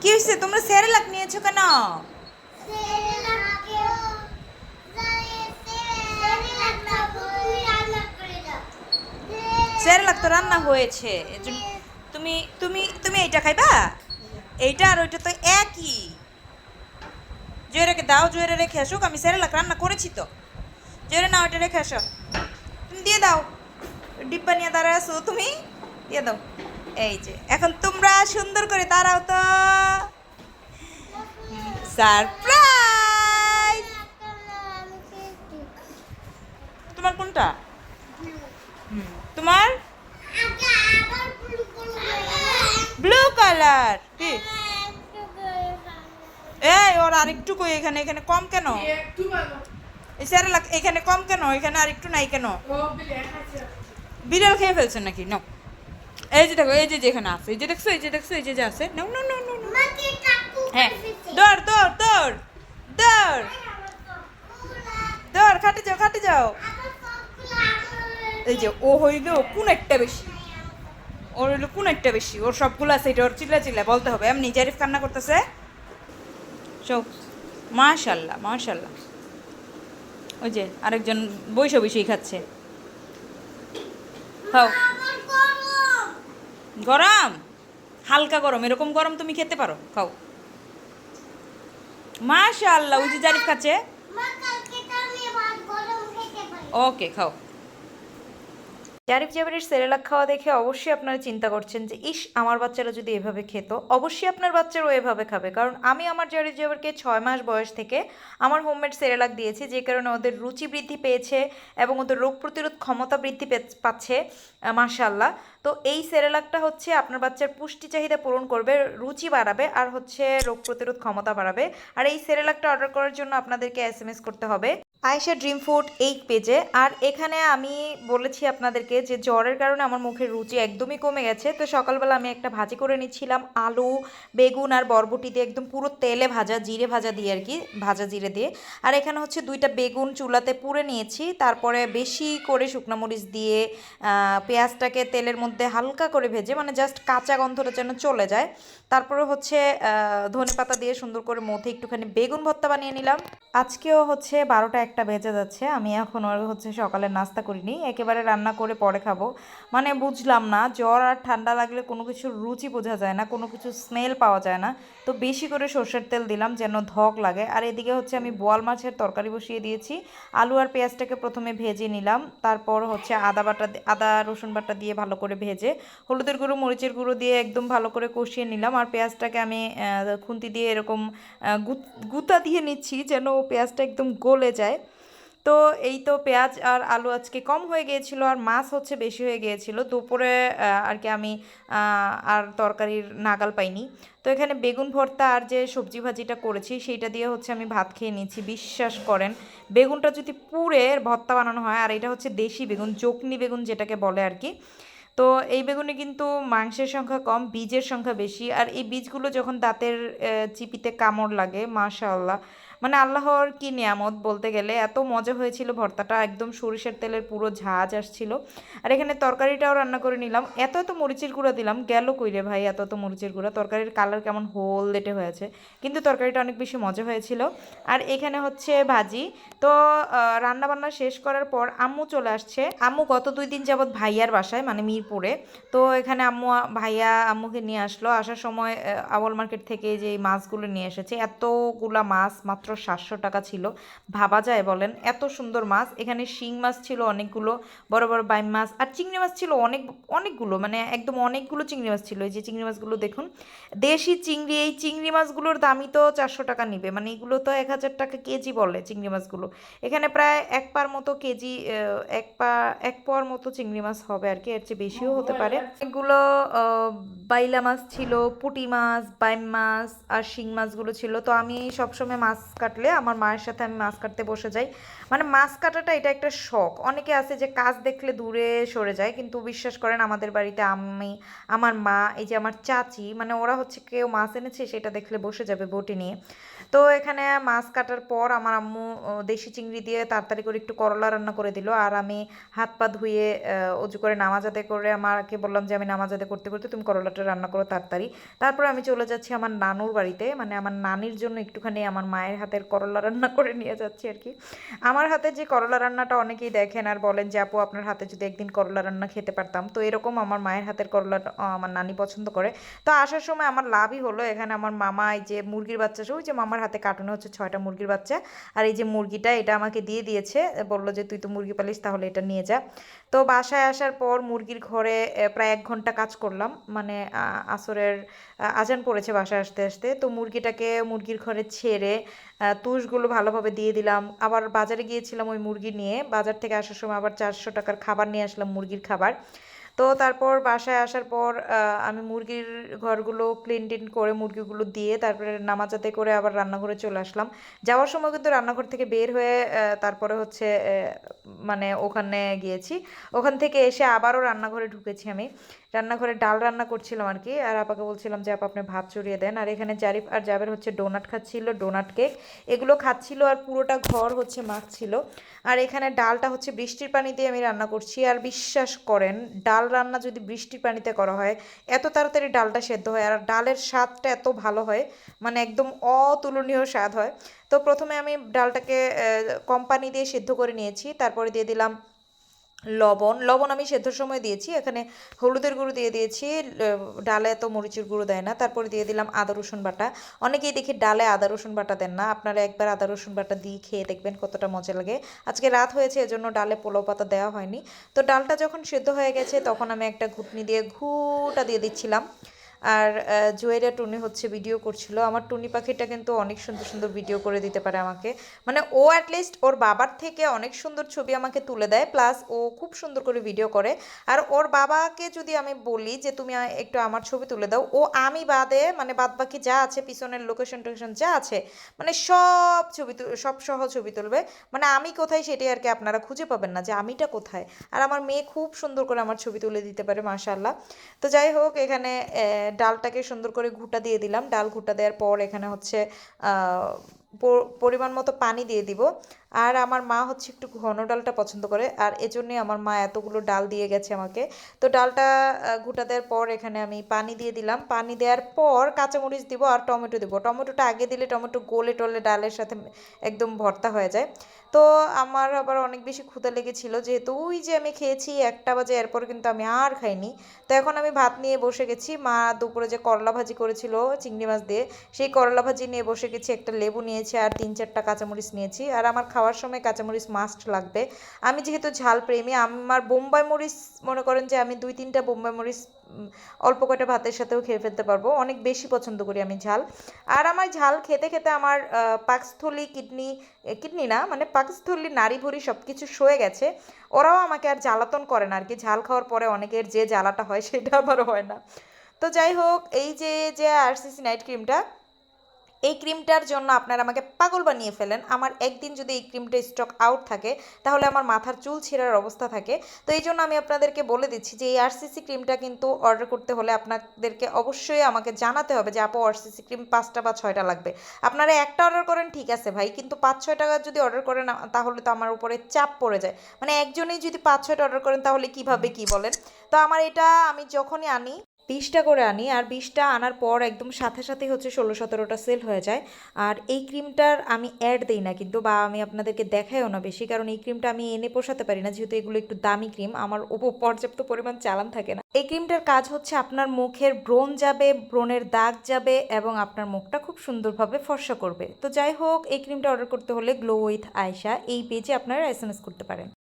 কি হয়েছে তোমরা সেরেলাক নিয়েছো কেন? সেরেলাক তো রান্না হয়েছে। তুমি তুমি তুমি এইটা খাইবা? এইটা আর ওইটা তো একই। জয়েরাকে দাও, জয়েরে রেখে আসুক, আমি সেরেলাক রান্না করেছি তো। জয়েরে না ওইটা রেখে আসো। তুমি দিয়ে দাও। ডিব্বা নিয়ে দাঁড়ায় আসো তুমি? দিয়ে দাও। এই যে এখন তোমরা সুন্দর করে দাঁড়াও তো। সারপ্রাইজ! তোমার কোনটা? হুম, তোমার? Blue colour. কি? এই ওর আরেকটু কই এখানে? এখানে কম কেন? এখানে কম কেন? এখানে আরেকটু নাই কেন? বিড়াল খেয়ে ফেলছেন নাকি? নাও। এই যে দেখো, এই যে যেখানে আছে, এই যে দেখছ, এই যে দেখছ, এই যে যে আছে। নাও নাও নাও নাও। হ্যাঁ দৌড় দৌড় দৌড় দৌড়। দৌড়, খাটে যাও খাটে যাও। এই যে, ও হইল কোন একটা বেশি। ওর হইল কোন একটা বেশি। ওর সবগুলো আছে, এটা ওর চিল্লা চিল্লা, বলতে হবে। এমনি জারিফ কান্না করতেছে। সো মাশাল্লাহ মাশাল্লাহ। ওই যে আরেকজন বৈশ বৈশই খাচ্ছে। খাও গরম? হালকা গরম এরকম গরম তুমি খেতে পারো খাও। মাশাল্লাহ ওই যে জারিফ কাছে ওকে খাও। জারিফ জাবেরের সেরেলাক খাওয়া দেখে অবশ্যই আপনারা চিন্তা করছেন যে, ইস, আমার বাচ্চারা যদি এভাবে খেত, অবশ্যই আপনার বাচ্চারাও এভাবে খাবে। কারণ আমি আমার জারিফ জাবেরকে ছয় মাস বয়স থেকে আমার হোমমেড সেরেলাক দিয়েছি, যে কারণে ওদের রুচি বৃদ্ধি পেয়েছে এবং ওদের রোগ প্রতিরোধ ক্ষমতা বৃদ্ধি পাচ্ছে মাশাল্লাহ তো এই সেরেলাকটা হচ্ছে আপনার বাচ্চার পুষ্টি চাহিদা পূরণ করবে, রুচি বাড়াবে আর হচ্ছে রোগ প্রতিরোধ ক্ষমতা বাড়াবে। আর এই সেরেলাকটা অর্ডার করার জন্য আপনাদেরকে এস করতে হবে। আয়েশা ড্রিম ফুড এই পেজে। আর এখানে আমি বলেছি আপনাদেরকে যে জ্বরের কারণে আমার মুখের রুচি একদমই কমে গেছে। তো সকালবেলা আমি একটা ভাজি করে নিচ্ছিলাম, আলু, বেগুন আর বরবটি দিয়ে একদম পুরো তেলে ভাজা, জিরে ভাজা দিয়ে আর কি, ভাজা জিরে দিয়ে। আর এখানে হচ্ছে দুইটা বেগুন চুলাতে পুড়ে নিয়েছি, তারপরে বেশি করে শুকনো মরিচ দিয়ে পেঁয়াজটাকে তেলের মধ্যে হালকা করে ভেজে মানে জাস্ট কাঁচা গন্ধটা যেন চলে যায়। তারপরে হচ্ছে ধনে পাতা দিয়ে সুন্দর করে মধ্যে একটুখানি বেগুন ভর্তা বানিয়ে নিলাম। আজকেও হচ্ছে বারোটা একটা বেজে যাচ্ছে, আমি এখন আর হচ্ছে সকালে নাস্তা করিনি, একেবারে রান্না করে পরে খাব। মানে বুঝলাম না, জ্বর আর ঠান্ডা লাগলে কোনো কিছুর রুচি বোঝা যায় না, কোনো কিছু স্মেল পাওয়া যায় না। তো বেশি করে সর্ষের তেল দিলাম যেন ধক লাগে। আর এদিকে হচ্ছে আমি বোয়াল মাছের তরকারি বসিয়ে দিয়েছি, আলু আর পেঁয়াজটাকে প্রথমে ভেজে নিলাম, তারপর হচ্ছে আদা বাটা আদা, রসুন বাটা দিয়ে ভালো করে ভেজে, হলুদের গুঁড়ো, মরিচের গুঁড়ো দিয়ে একদম ভালো করে কষিয়ে নিলাম। আর পেঁয়াজটাকে আমি খুন্তি দিয়ে এরকম গুতা দিয়ে নিচ্ছি যেন পেঁয়াজটা একদম গলে যায়। তো এই তো পেঁয়াজ আর আলু আজকে কম হয়ে গিয়েছিল আর মাছ হচ্ছে বেশি হয়ে গিয়েছিল। দুপুরে আর কি আমি আর তরকারির নাগাল পাইনি। তো এখানে বেগুন ভর্তা আর যে সবজি ভাজিটা করেছি সেইটা দিয়ে হচ্ছে আমি ভাত খেয়ে নিচ্ছি বিশ্বাস করেন, বেগুনটা যদি পুড়ে ভর্তা বানানো হয়, আর এটা হচ্ছে দেশি বেগুন, জকনি বেগুন যেটাকে বলে আর কি। তো এই বেগুনে কিন্তু মাংসের সংখ্যা কম, বীজের সংখ্যা বেশি, আর এই বীজগুলো যখন দাঁতের চিপিতে কামড় লাগে, মাশাআল্লাহ মানে আল্লাহর কি নিয়ামত বলতে গেলে, এত মজা হয়েছিল ভর্তাটা, একদম সরিষার তেলের পুরো ঝাঁজ আসছিল। আর এখানে তরকারিটাও রান্না করে নিলাম। এত এত মরিচের গুঁড়া দিলাম, গেল কইরে ভাই এত এত মরিচের গুঁড়া? তরকারির কালার কেমন হোল দেটে হয়েছে, কিন্তু তরকারিটা অনেক বেশি মজা হয়েছিল। আর এখানে হচ্ছে ভাজি। তো রান্না বান্না শেষ করার পর আম্মু চলে আসছে। আম্মু গত দুই দিন যাবৎ ভাইয়ার বাসায় মানে মিরপুরে। তো এখানে আম্মু, ভাইয়া আম্মুকে নিয়ে আসলো। আসার সময় আবল মার্কেট থেকে যে মাছগুলো নিয়ে এসেছে, এতগুলা মাছ মাত্র সাতশো টাকা ছিল। ভাবা যায় বলেন, এত সুন্দর মাছ। এখানে শিং মাছ ছিল অনেকগুলো, বড় বড় বাইম মাছ, আর চিংড়ি মাছ ছিল অনেক, অনেকগুলো মানে একদম অনেকগুলো চিংড়ি মাছ ছিল। এই যে চিংড়ি মাছগুলো দেখুন, দেশি চিংড়ি, এই চিংড়ি মাছগুলোর দামই তো চারশো টাকা নিবে। মানে এগুলো তো এক হাজার টাকা কেজি বলে চিংড়ি মাছগুলো। এখানে প্রায় এক পার মতো কেজি এক পা, এক পাওয়ার মতো চিংড়ি মাছ হবে আর কি। এর চেয়ে বেশিও হতে পারে। এগুলো বাইলা মাছ ছিল, পুঁটি মাছ, বাইম মাছ, আর শিং মাছগুলো ছিল। তো আমি সবসময় মাছ কাটলে আমার মায়ের সাথে আমি মাছ কাটতে বসে যাই। মানে মাছ কাটাটা এটা একটা শখ। অনেকে আছে যে কাজ দেখলে দূরে সরে যায়, কিন্তু বিশ্বাস করেন আমাদের বাড়িতে আমি, আমার মা, এই যে আমার চাচি মানে ওরা হচ্ছে কেউ মাছ এনেছে সেটা দেখলে বসে যাবে বটি নিয়ে। তো এখানে মাছ কাটার পর আমার আম্মু দেশি চিংড়ি দিয়ে তাড়াতাড়ি করে একটু করলা রান্না করে দিল। আর আমি হাত পা ধুয়ে অজু করে নামাজ আদায় করে আমাকে বললাম যে, আমি নামাজ আদায় করতে করতে তুমি করলাটা রান্না করো তাড়াতাড়ি। তারপর আমি চলে যাচ্ছি আমার নানুর বাড়িতে। মানে আমার নানির জন্য একটুখানি আমার মায়ের হাতের করলা রান্না করে নিয়ে যাচ্ছি আর কি। আমার হাতে যে করলা রান্নাটা অনেকেই দেখেন আর বলেন যে, আপু, আপনার হাতে যদি একদিন করলা রান্না খেতে পারতাম। তো এরকম আমার মায়ের হাতের করলা আমার নানি পছন্দ করে। তো আসার সময় আমার লাভই হলো। এখানে আমার মামা এই যে, মুরগির বাচ্চা সহ যে মামার হাতে কার্টুনে হচ্ছে ছয়টা মুরগির বাচ্চা। আর এই যে মুরগিটা, এটা আমাকে দিয়ে দিয়েছে, বলল যে তুই তো মুরগি পালিস, তাহলে এটা নিয়ে যা। তো বাসায় আসার পর মুরগির ঘরে প্রায় এক ঘণ্টা কাজ করলাম। মানে আসরের আজান পড়েছে বাসায় আসতে আসতে। তো মুরগিটাকে মুরগির ঘরে ছেড়ে তুষগুলো ভালোভাবে দিয়ে দিলাম। আবার বাজারে গিয়েছিলাম ওই মুরগি নিয়ে। বাজার থেকে আসার সময় আবার চারশো টাকার খাবার নিয়ে আসলাম মুরগির খাবার। তো তারপর বাসায় আসার পর আমি মুরগির ঘরগুলো ক্লিন টিন করে মুরগিগুলো দিয়ে তারপরে নামাজাতে করে আবার রান্নাঘরে চলে আসলাম। যাওয়ার সময় কিন্তু রান্নাঘর থেকে বের হয়ে তারপরে হচ্ছে মানে ওখানে গিয়েছি। ওখান থেকে এসে আবারও রান্নাঘরে ঢুকেছি আমি। রান্নাঘরে ডাল রান্না করছিলাম আর কি। আর আপাকে বলছিলাম যে, আপা, আপনি ভাত চড়িয়ে দেন। আর এখানে জারিফ আর জাবের হচ্ছে ডোনাট খাচ্ছিল, ডোনাট কেক। এগুলো খাচ্ছিল আর পুরোটা ঘর হচ্ছে মাখছিল। আর এখানে ডালটা হচ্ছে বৃষ্টির পানিতে আমি রান্না করছি। আর বিশ্বাস করেন, ডাল রান্না যদি বৃষ্টির পানিতে করা হয়, এত তাড়াতাড়ি ডালটা সেদ্ধ হয় আর ডালের স্বাদটা এত ভালো হয় মানে একদম অতুলনীয় স্বাদ হয়। তো প্রথমে আমি ডালটাকে কম পানি দিয়ে সেদ্ধ করে নিয়েছি। তারপরে দিয়ে দিলাম লবণ লবণ আমি সেদ্ধর সময় দিয়েছি। এখানে হলুদের গুঁড়ো দিয়ে দিয়েছি। ডালে এত মরিচের গুঁড়ো দেয় না। তারপরে দিয়ে দিলাম আদা, রসুন বাটা। অনেকেই দেখি ডালে আদা, রসুন বাটা দেন না। আপনারা একবার আদা, রসুন বাটা দিয়ে খেয়ে দেখবেন কতটা মজা লাগে। আজকে রাত হয়েছে, এজন্য ডালে পোলো পাতা দেওয়া হয়নি। তো ডালটা যখন সেদ্ধ হয়ে গেছে, তখন আমি একটা ঘুটনি দিয়ে ঘুটা দিয়ে দিচ্ছিলাম। আর আহ, জুয়েরিয়া টুনি হচ্ছে ভিডিও করছিল। আমার টুনি পাখিটা কিন্তু অনেক সুন্দর সুন্দর ভিডিও করে দিতে পারে আমাকে। মানে ও অ্যাটলিস্ট ওর বাবার থেকে অনেক সুন্দর ছবি আমাকে তুলে দেয় প্লাস ও খুব সুন্দর করে ভিডিও করে। আর ওর বাবাকে যদি আমি বলি যে তুমি একটু আমার ছবি তুলে দাও। ও আমি বাদে মানে বাদ বাকি যা আছে পিছনের লোকেশন টোকেশন যা আছে মানে সব ছবি সব সহ ছবি তুলবে। মানে আমি কোথায় সেটাই আর কি আপনারা খুঁজে পাবেন না যে আমিটা কোথায়। আর আমার মেয়ে খুব সুন্দর করে আমার ছবি তুলে দিতে পারে মাশাল্লাহ তো যাই হোক এখানে ডালটাকে সুন্দর করে ঘুটা দিয়ে দিলাম। ডাল ঘুটা দেওয়ার পর এখানে হচ্ছে পরিমাণ মতো পানি দিয়ে দিব। আর আমার মা হচ্ছে একটু ঘন ডালটা পছন্দ করে। আর এজন্যই আমার মা এতগুলো ডাল দিয়ে গেছে আমাকে। তো ডালটা ঘুটা দেওয়ার পর এখানে আমি পানি দিয়ে দিলাম। পানি দেওয়ার পর কাঁচামরিচ দিব আর টমেটো দিব। টমেটোটা আগে দিলে টমেটো গলে টলে ডালের সাথে একদম ভর্তা হয়ে যায়। তো আমার আবার অনেক বেশি ক্ষুধা লেগেছিল। যেহেতু ওই যে আমি খেয়েছি একটা বাজে, এরপর কিন্তু আমি আর খাইনি। তো এখন আমি ভাত নিয়ে বসে গেছি। মা দুপুরে যে করলা ভাজি করেছিল, চিংড়ি মাছ দিয়ে, সেই করলা ভাজি নিয়ে বসে গেছি। একটা লেবু নিয়েছি আর তিন চারটা কাঁচামরিচ নিয়েছি। আর আমার খাওয়ার সময় কাঁচামরিচ মাস্ট লাগবে। আমি যেহেতু ঝাল প্রেমী, আমার বোম্বাই মরিচ মনে করেন যে আমি দুই তিনটা বোম্বাই মরিচ অল্প কয়টা ভাতের সাথেও খেয়ে ফেলতে পারব। অনেক বেশি পছন্দ করি আমি ঝাল। আর আমার ঝাল খেতে খেতে আমার পাকস্থলী, কিডনি কিডনি না মানে পাকস্থলী নারী ভুঁড়ি সব কিছু সয়ে গেছে। ওরাও আমাকে আর জ্বালাতন করে না আর কি ঝাল খাওয়ার পরে অনেকের যে জ্বালাটা হয়, সেটা আবার হয় না। তো যাই হোক, এই যে যে আরসিসি নাইট ক্রিমটা এই ক্রিমটার জন্য আপনারা আমাকে পাগল বানিয়ে ফেলেন। আমার একদিন যদি এই ক্রিমটা স্টক আউট থাকে, তাহলে আমার মাথার চুল ছেঁড়ার অবস্থা থাকে। তো এই জন্য আমি আপনাদেরকে বলে দিচ্ছি যে, এই আরসিসি ক্রিমটা কিন্তু অর্ডার করতে হলে আপনাদেরকে অবশ্যই আমাকে জানাতে হবে যে, আপু আরসিসি ক্রিম পাঁচটা বা ছয়টা লাগবে? আপনারা একটা অর্ডার করেন, ঠিক আছে ভাই, কিন্তু পাঁচ ছয় টাকা যদি অর্ডার করেন, তাহলে তো আমার উপরে চাপ পড়ে যায়। মানে একজনেই যদি পাঁচ ছয়টা অর্ডার করেন, তাহলে কীভাবে কি বলেন? তো আমার এটা আমি যখনই আনি বিশটা করে আনি আর বিশটা আনার পর একদম সাথে সাথে হচ্ছে ষোলো সতেরোটা সেল হয়ে যায়। আর এই ক্রিমটার আমি অ্যাড দিই না কিন্তু বা আমি আপনাদেরকে দেখাইও না বেশি, কারণ এই ক্রিমটা আমি এনে পোষাতে পারি না, যেহেতু এগুলো একটু দামি ক্রিম আমার উপর পর্যাপ্ত পরিমাণ চালান থাকে না। এই ক্রিমটার কাজ হচ্ছে আপনার মুখের ব্রণ যাবে, ব্রণের দাগ যাবে এবং আপনার মুখটা খুব সুন্দরভাবে ফর্সা করবে। তো যাই হোক, এই ক্রিমটা অর্ডার করতে হলে গ্লো উইথ আয়শা এই পেজে আপনারা এস করতে পারেন।